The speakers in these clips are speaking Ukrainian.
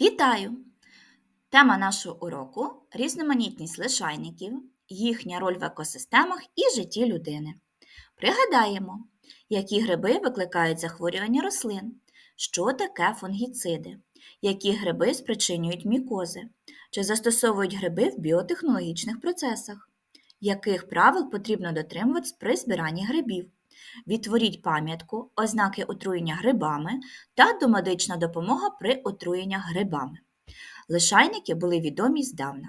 Вітаю! Тема нашого уроку різноманітність лишайників, їхня роль в екосистемах і житті людини. Пригадаємо, які гриби викликають захворювання рослин, що таке фунгіциди, які гриби спричинюють мікози, чи застосовують гриби в біотехнологічних процесах, яких правил потрібно дотримуватись при збиранні грибів. Відтворіть пам'ятку, ознаки отруєння грибами та домедична допомога при отруєннях грибами. Лишайники були відомі здавна.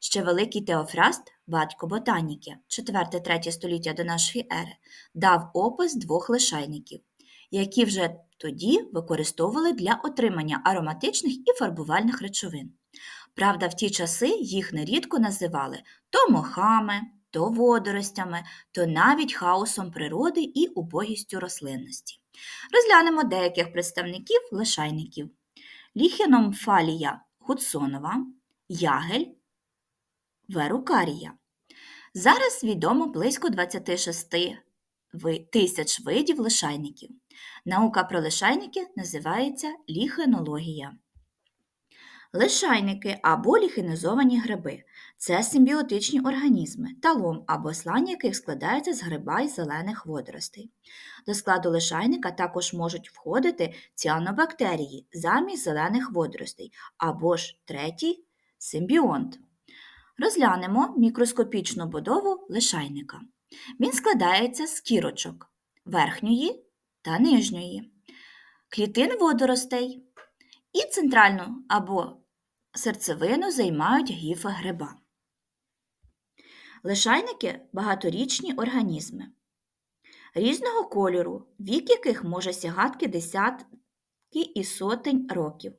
Ще великий Теофраст, батько ботаніки, 4-3 століття до нашої ери, дав опис двох лишайників, які вже тоді використовували для отримання ароматичних і фарбувальних речовин. Правда, в ті часи їх нерідко називали то мохами, то водоростями, то навіть хаосом природи і убогістю рослинності. Розглянемо деяких представників лишайників: ліхеномфалія гудсонова, ягель, верукарія. Зараз відомо близько 26 тисяч видів лишайників. Наука про лишайники називається ліхенологія. Лишайники або ліхенізовані гриби це симбіотичні організми, талом або слань яких складається з гриба й зелених водоростей. До складу лишайника також можуть входити ціанобактерії замість зелених водоростей або ж третій симбіонт. Розглянемо мікроскопічну будову лишайника. Він складається з кірочок верхньої та нижньої, клітин водоростей і центральну або серцевину займають гіфи гриба. Лишайники багаторічні організми різного кольору, вік яких може сягати десятки і сотень років.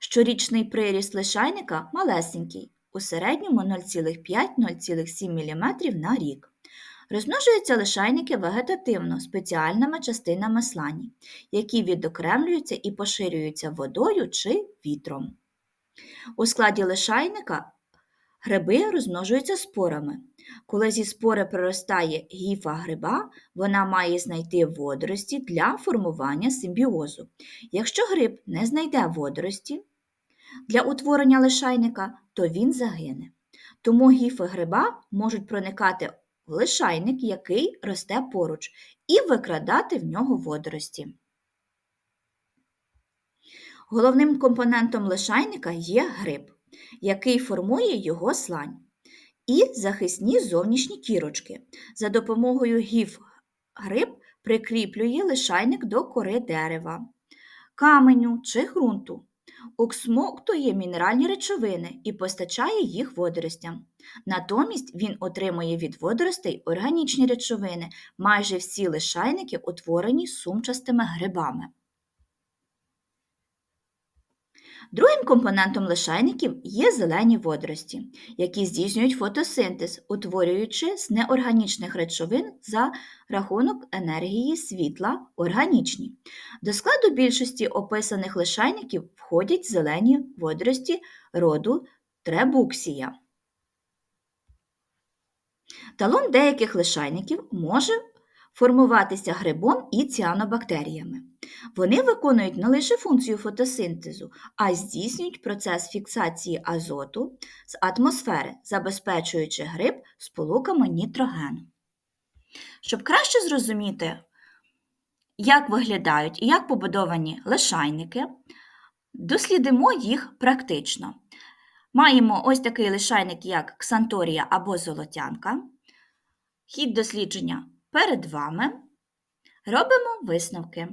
Щорічний приріст лишайника малесенький, у середньому 0,5-0,7 мм на рік. Розмножуються лишайники вегетативно спеціальними частинами слані, які відокремлюються і поширюються водою чи вітром. У складі лишайника гриби розмножуються спорами. Коли зі спори проростає гіфа гриба, вона має знайти водорості для формування симбіозу. Якщо гриб не знайде водорості для утворення лишайника, то він загине. Тому гіфи гриба можуть проникати лишайник, який росте поруч, і викрадати в нього водорості. Головним компонентом лишайника є гриб, який формує його слань, і захисні зовнішні кірочки. За допомогою гіф гриб прикріплює лишайник до кори дерева, каменю чи ґрунту, оксмоктує мінеральні речовини і постачає їх водоростям. Натомість він отримує від водоростей органічні речовини, майже всі лишайники утворені сумчастими грибами. Другим компонентом лишайників є зелені водорості, які здійснюють фотосинтез, утворюючи з неорганічних речовин за рахунок енергії світла органічні. До складу більшості описаних лишайників входять зелені водорості роду требуксія. Талон деяких лишайників може формуватися грибом і ціанобактеріями. Вони виконують не лише функцію фотосинтезу, а здійснюють процес фіксації азоту з атмосфери, забезпечуючи гриб сполуками нітрогену. Щоб краще зрозуміти, як виглядають і як побудовані лишайники, дослідимо їх практично. Маємо ось такий лишайник, як ксанторія або золотянка. Хід дослідження перед вами. Робимо висновки.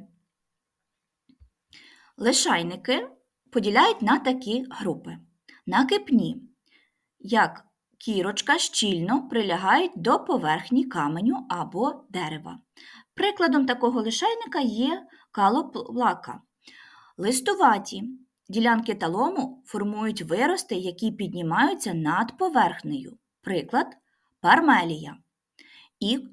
Лишайники поділяють на такі групи. Накипні, як кірочка щільно прилягають до поверхні каменю або дерева. Прикладом такого лишайника є калоплака. Листуваті ділянки талому формують вирости, які піднімаються над поверхнею. Приклад пармелія. І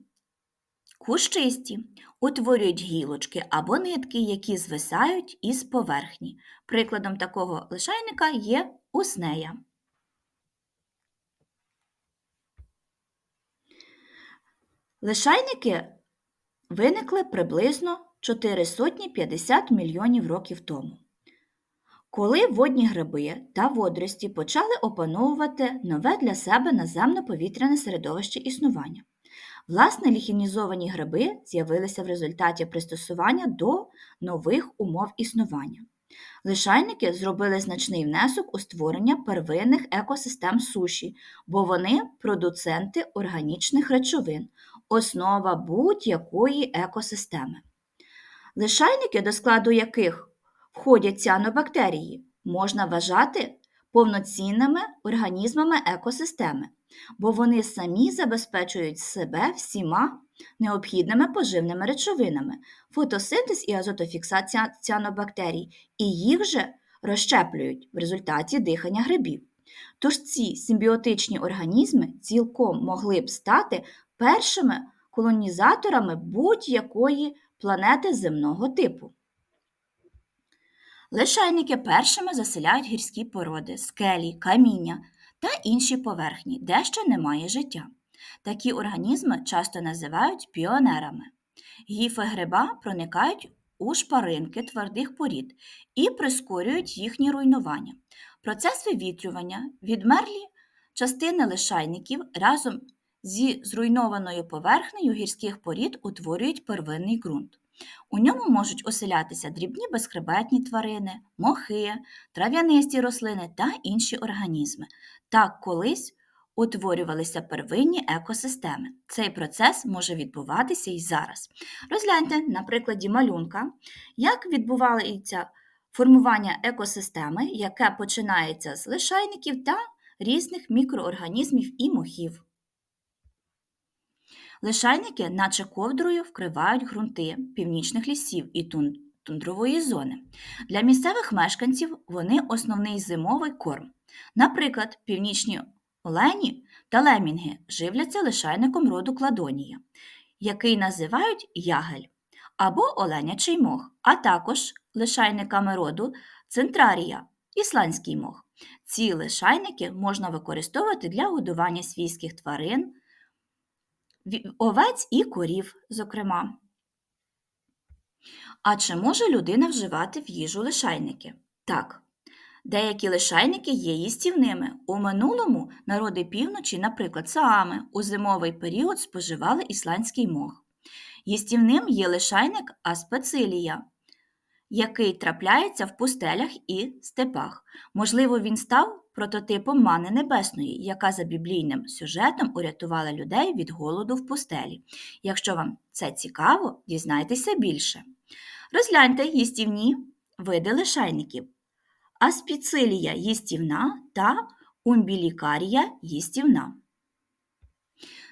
Кущисті утворюють гілочки або нитки, які звисають із поверхні. Прикладом такого лишайника є уснея. Лишайники виникли приблизно 450 мільйонів років тому. Коли водні гриби та водорості почали опановувати нове для себе наземно-повітряне середовище існування. Власне, ліхінізовані гриби з'явилися в результаті пристосування до нових умов існування. Лишайники зробили значний внесок у створення первинних екосистем суші, бо вони продуценти органічних речовин, основа будь-якої екосистеми. Лишайники, до складу яких входять ціанобактерії, можна вважати повноцінними організмами екосистеми, бо вони самі забезпечують себе всіма необхідними поживними речовинами, фотосинтез і азотофіксація ціанобактерій, і їх же розщеплюють в результаті дихання грибів. Тож ці симбіотичні організми цілком могли б стати першими колонізаторами будь-якої планети земного типу. Лишайники першими заселяють гірські породи, скелі, каміння та інші поверхні, де ще немає життя. Такі організми часто називають піонерами. Гіфи гриба проникають у шпаринки твердих порід і прискорюють їхнє руйнування. Процес вивітрювання, відмерлі частини лишайників разом зі зруйнованою поверхнею гірських порід утворюють первинний ґрунт. У ньому можуть оселятися дрібні безхребетні тварини, мохи, трав'янисті рослини та інші організми. Так колись утворювалися первинні екосистеми. Цей процес може відбуватися і зараз. Розгляньте на прикладі малюнка, як відбувається формування екосистеми, яке починається з лишайників та різних мікроорганізмів і мохів. Лишайники, наче ковдрою, вкривають ґрунти північних лісів і тундрової зони. Для місцевих мешканців вони основний зимовий корм. Наприклад, північні олені та лемінги живляться лишайником роду кладонія, який називають ягель або оленячий мох, а також лишайниками роду центрарія, ісландський мох. Ці лишайники можна використовувати для годування свійських тварин овець і корів, зокрема. А чи може людина вживати в їжу лишайники? Так. Деякі лишайники є їстівними. У минулому народи півночі, наприклад, саами, у зимовий період споживали ісландський мох. Їстівним є лишайник аспецилія, який трапляється в пустелях і степах. Можливо, він став прототипом мани небесної, яка за біблійним сюжетом урятувала людей від голоду в пустелі. Якщо вам це цікаво, дізнайтеся більше. Розгляньте їстівні види лишайників. Аспіцилія їстівна та умбілікарія їстівна.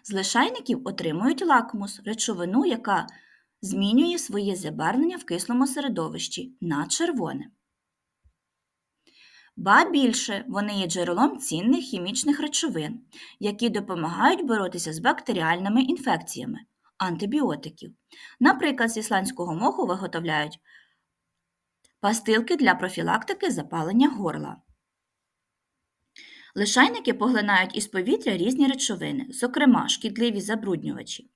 З лишайників отримують лакмус, речовину, яка змінює своє забарвлення в кислому середовищі на червоне. Ба більше вони є джерелом цінних хімічних речовин, які допомагають боротися з бактеріальними інфекціями, антибіотиків. Наприклад, з ісландського моху виготовляють пастилки для профілактики запалення горла. Лишайники поглинають із повітря різні речовини, зокрема шкідливі забруднювачі.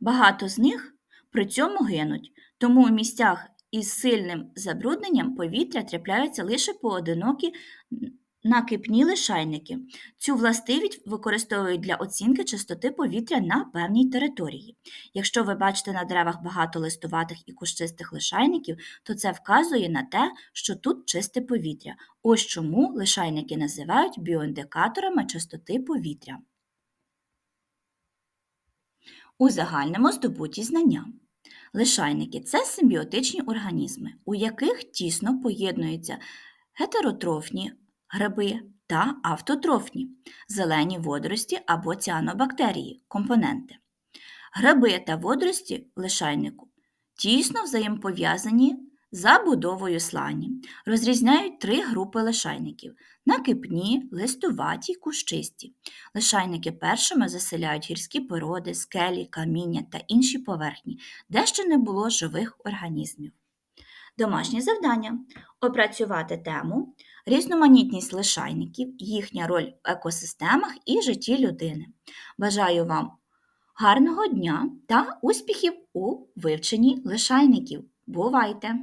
Багато з них при цьому гинуть, тому у місцях із сильним забрудненням повітря трапляються лише поодинокі накипні лишайники. Цю властивість використовують для оцінки чистоти повітря на певній території. Якщо ви бачите на деревах багато листуватих і кущистих лишайників, то це вказує на те, що тут чисте повітря. Ось чому лишайники називають біоіндикаторами чистоти повітря. У загальному здобуті знання. Лишайники це симбіотичні організми, у яких тісно поєднуються гетеротрофні гриби та автотрофні, зелені водорості або ціанобактерії, компоненти. Гриби та водорості лишайнику тісно взаємопов'язані забудовою слані. Розрізняють три групи лишайників накипні, листуваті, кущисті. Лишайники першими заселяють гірські породи, скелі, каміння та інші поверхні, де ще не було живих організмів. Домашнє завдання опрацювати тему, різноманітність лишайників, їхня роль в екосистемах і житті людини. Бажаю вам гарного дня та успіхів у вивченні лишайників! Бувайте!